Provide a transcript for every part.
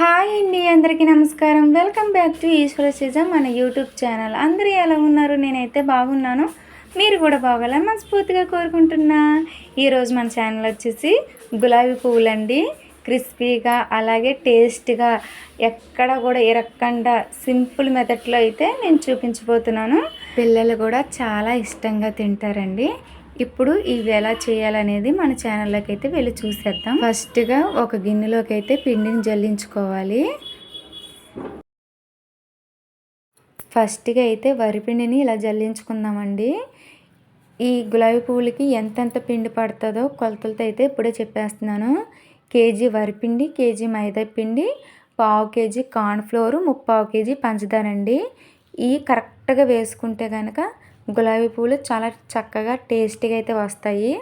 Hi అండి అందరికీ నమస్కారం. వెల్కమ్ బ్యాక్ టు ఈశ్వర సిజం మన యూట్యూబ్ ఛానల్. అందరూ ఎలా ఉన్నారు? నేనైతే బాగున్నాను. మీరు కూడా బాగాలని మనస్ఫూర్తిగా కోరుకుంటున్నా. ఈరోజు మన ఛానల్ వచ్చేసి గులాబీ పువ్వులండి. క్రిస్పీగా అలాగే టేస్ట్గా ఎక్కడ కూడా ఇరక్కుండా సింపుల్ మెథడ్లో అయితే నేను చూపించబోతున్నాను. పిల్లలు కూడా చాలా ఇష్టంగా తింటారండి. ఇప్పుడు ఇవి ఎలా చేయాలనేది మన ఛానల్లోకి అయితే వెళ్ళి చూసేద్దాం. ఫస్ట్గా ఒక గిన్నెలోకి అయితే పిండిని జల్లించుకోవాలి. ఫస్ట్గా అయితే వరిపిండిని ఇలా జల్లించుకుందామండి. ఈ గులాబీ పువ్వులకి ఎంతెంత పిండి పడుతుందో కొలతలతో అయితే ఇప్పుడే చెప్పేస్తున్నాను. కేజీ వరిపిండి కేజీ మైదా పిండి పావు కేజీ కార్న్ఫ్లోర్ ముప్పావు కేజీ పంచదార అండి ఈ కరెక్ట్గా వేసుకుంటే కనుక గులాబీ పువ్వులు చాలా చక్కగా టేస్టీగా అయితే వస్తాయి.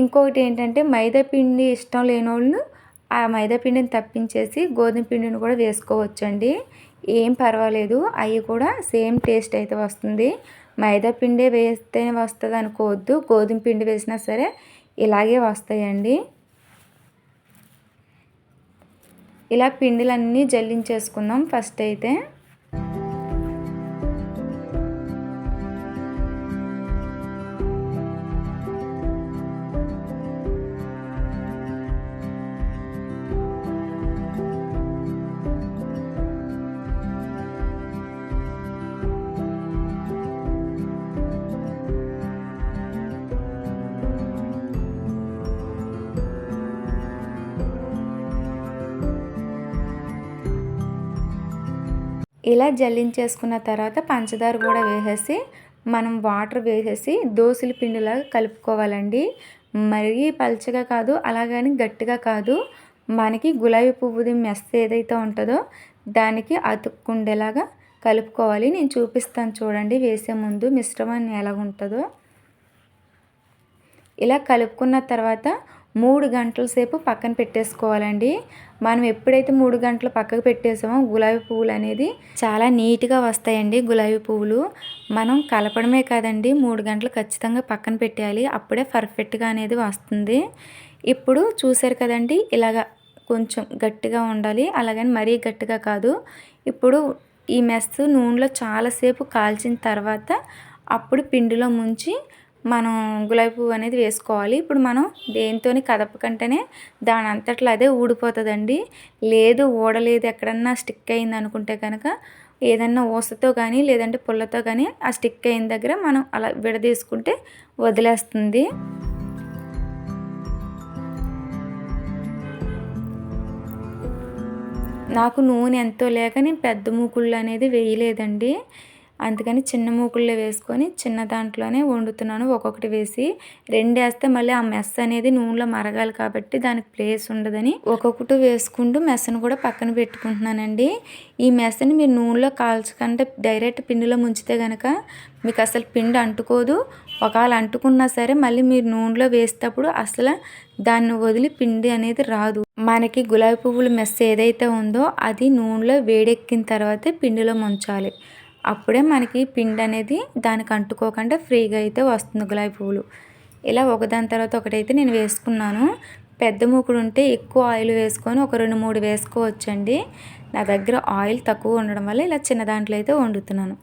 ఇంకొకటి ఏంటంటే మైదా పిండి ఇష్టం లేని వాళ్ళు ఆ మైదా పిండిని తప్పించేసి గోధుమ పిండిని కూడా వేసుకోవచ్చండి. ఏం పర్వాలేదు అవి కూడా సేమ్ టేస్ట్ అయితే వస్తుంది. మైదా పిండి వేస్తేనే వస్తుంది అనుకోవద్దు గోధుమ పిండి వేసినా సరే ఇలాగే వస్తాయండి. ఇలా పిండిలన్నీ జల్లించేసుకుందాం ఫస్ట్ అయితే. ఇలా జల్లించేసుకున్న తర్వాత పంచదార కూడా వేసేసి మనం వాటర్ వేసేసి దోశల పిండిలాగా కలుపుకోవాలండి. మరీ పలచగా కాదు అలాగని గట్టిగా కాదు. మనకి గులాబీ పువ్వుది మెస్ ఏదైతే ఉంటుందో దానికి అతుక్కుండేలాగా కలుపుకోవాలి. నేను చూపిస్తాను చూడండి వేసే ముందు మిశ్రమం ఎలా ఉంటుందో. ఇలా కలుపుకున్న తర్వాత మూడు గంటల సేపు పక్కన పెట్టేసుకోవాలండి. మనం ఎప్పుడైతే మూడు గంటలు పక్కకు పెట్టేసామో గులాబీ పువ్వులు అనేది చాలా నీట్గా వస్తాయండి గులాబీ పువ్వులు. మనం కలపడమే కాదండి మూడు గంటలు ఖచ్చితంగా పక్కన పెట్టేయాలి. అప్పుడే పర్ఫెక్ట్గా అనేది వస్తుంది. ఇప్పుడు చూసారు కదండి ఇలాగ కొంచెం గట్టిగా ఉండాలి. అలాగని మరీ గట్టిగా కాదు. ఇప్పుడు ఈ మెస్ నూనెలో చాలాసేపు కాల్చిన తర్వాత అప్పుడు పిండిలో ముంచి మనం గులాబీ పువ్వు అనేది వేసుకోవాలి. ఇప్పుడు మనం దేనితో కదపకంటేనే దాని అంతట్లో అదే ఊడిపోతుందండి. లేదు ఊడలేదు ఎక్కడన్నా స్టిక్ అయింది అనుకుంటే కనుక ఏదన్నా ఊసతో కానీ లేదంటే పుల్లతో కానీ ఆ స్టిక్ అయిన దగ్గర మనం అలా విడదీసుకుంటే వదిలేస్తుంది. నాకు నూనె ఎంతో లేక నేను పెద్ద మూకుళ్ళు అనేది వేయలేదండి. అందుకని చిన్న మూకుల్లో వేసుకొని చిన్న దాంట్లోనే వండుతున్నాను. ఒక్కొక్కటి వేసి రెండు వేస్తే మళ్ళీ ఆ మెస్ అనేది నూనెలో మరగాలి కాబట్టి దానికి ప్లేస్ ఉండదని ఒక్కొక్కటి వేసుకుంటూ మెస్సను కూడా పక్కన పెట్టుకుంటున్నానండి. ఈ మెస్సని మీరు నూనెలో కాల్చకుండా డైరెక్ట్ పిండిలో ముంచితే కనుక మీకు అసలు పిండి అంటుకోదు. ఒకవేళ అంటుకున్నా సరే మళ్ళీ మీరు నూనెలో వేసేటప్పుడు అసలు దాన్ని వదిలి పిండి అనేది రాదు. మనకి గులాబీ పువ్వుల మెస్ ఏదైతే ఉందో అది నూనెలో వేడెక్కిన తర్వాతే పిండిలో ముంచాలి. అప్పుడే మనకి పిండి అనేది దానికి అంటుకోకుండా ఫ్రీగా అయితే వస్తుంది గులాబీ పువ్వులు. ఇలా ఒకదాని తర్వాత ఒకటైతే నేను వేసుకున్నాను. పెద్ద మూకుడు ఉంటే ఎక్కువ ఆయిల్ వేసుకొని ఒక రెండు మూడు వేసుకోవచ్చండి. నా దగ్గర ఆయిల్ తక్కువ ఉండడం వల్ల ఇలా చిన్న దాంట్లో అయితే వండుతున్నాను.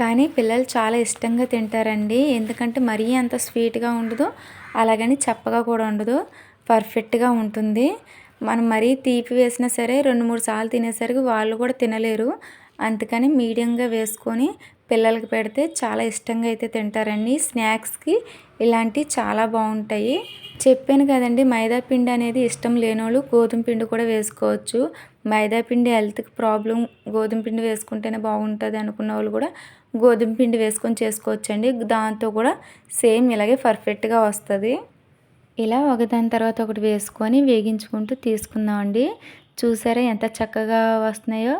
కానీ పిల్లలు చాలా ఇష్టంగా తింటారండి. ఎందుకంటే మరీ అంత స్వీట్గా ఉండదు అలాగని చప్పగా కూడా ఉండదు. పర్ఫెక్ట్గా ఉంటుంది. మనం మరీ తీపి వేసినా సరే రెండు మూడు సార్లు తినేసరికి వాళ్ళు కూడా తినలేరు. అందుకని మీడియంగా వేసుకొని పిల్లలకి పెడితే చాలా ఇష్టంగా అయితే తింటారండి. స్నాక్స్కి ఇలాంటివి చాలా బాగుంటాయి. చెప్పాను కదండి మైదాపిండి అనేది ఇష్టం లేని వాళ్ళు గోధుమ పిండి కూడా వేసుకోవచ్చు. మైదాపిండి హెల్త్కి ప్రాబ్లం గోధుమ పిండి వేసుకుంటేనే బాగుంటుంది అనుకున్న వాళ్ళు కూడా గోధుమ పిండి వేసుకొని చేసుకోవచ్చండి. దాంతో కూడా సేమ్ ఇలాగే పర్ఫెక్ట్గా వస్తుంది. ఇలా ఒకదాని తర్వాత ఒకటి వేసుకొని వేగించుకుంటూ తీసుకుందామండి. చూసారా ఎంత చక్కగా వస్తున్నాయో?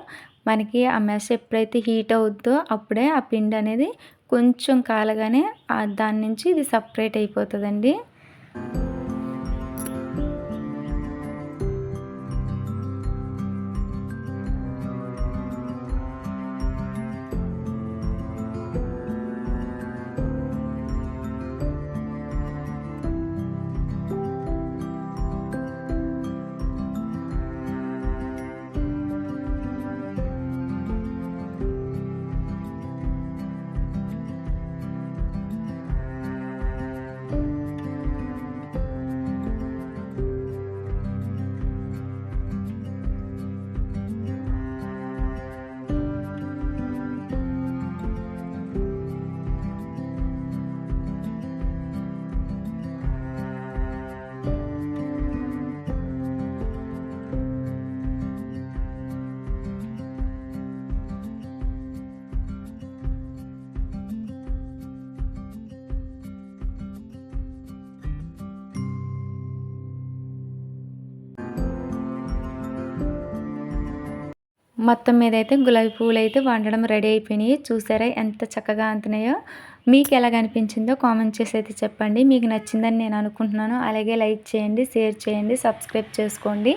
మనకి ఆ మెస్ ఎప్పుడైతే హీట్ అవుద్దో అప్పుడే ఆ పిండి అనేది కొంచెం కాలగానే దాని నుంచి ఇది సపరేట్ అయిపోతుందండి. మొత్తం మీద అయితే గులాబీ పువ్వులు అయితే వండడం రెడీ అయిపోయినాయి. చూసారా ఎంత చక్కగా అంతున్నాయో మీకు ఎలాగ అనిపించిందో కామెంట్ చేసి అయితే చెప్పండి. మీకు నచ్చిందని నేను అనుకుంటున్నాను. అలాగే లైక్ చేయండి షేర్ చేయండి సబ్స్క్రైబ్ చేసుకోండి.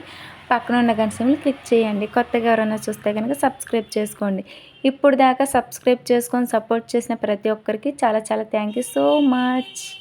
పక్కన ఉన్న గంటలు క్లిక్ చేయండి. కొత్తగా ఎవరైనా చూస్తే కనుక సబ్స్క్రైబ్ చేసుకోండి. ఇప్పుడు దాకా సబ్స్క్రైబ్ చేసుకొని సపోర్ట్ చేసిన ప్రతి ఒక్కరికి చాలా చాలా థ్యాంక్ యూ సో మచ్.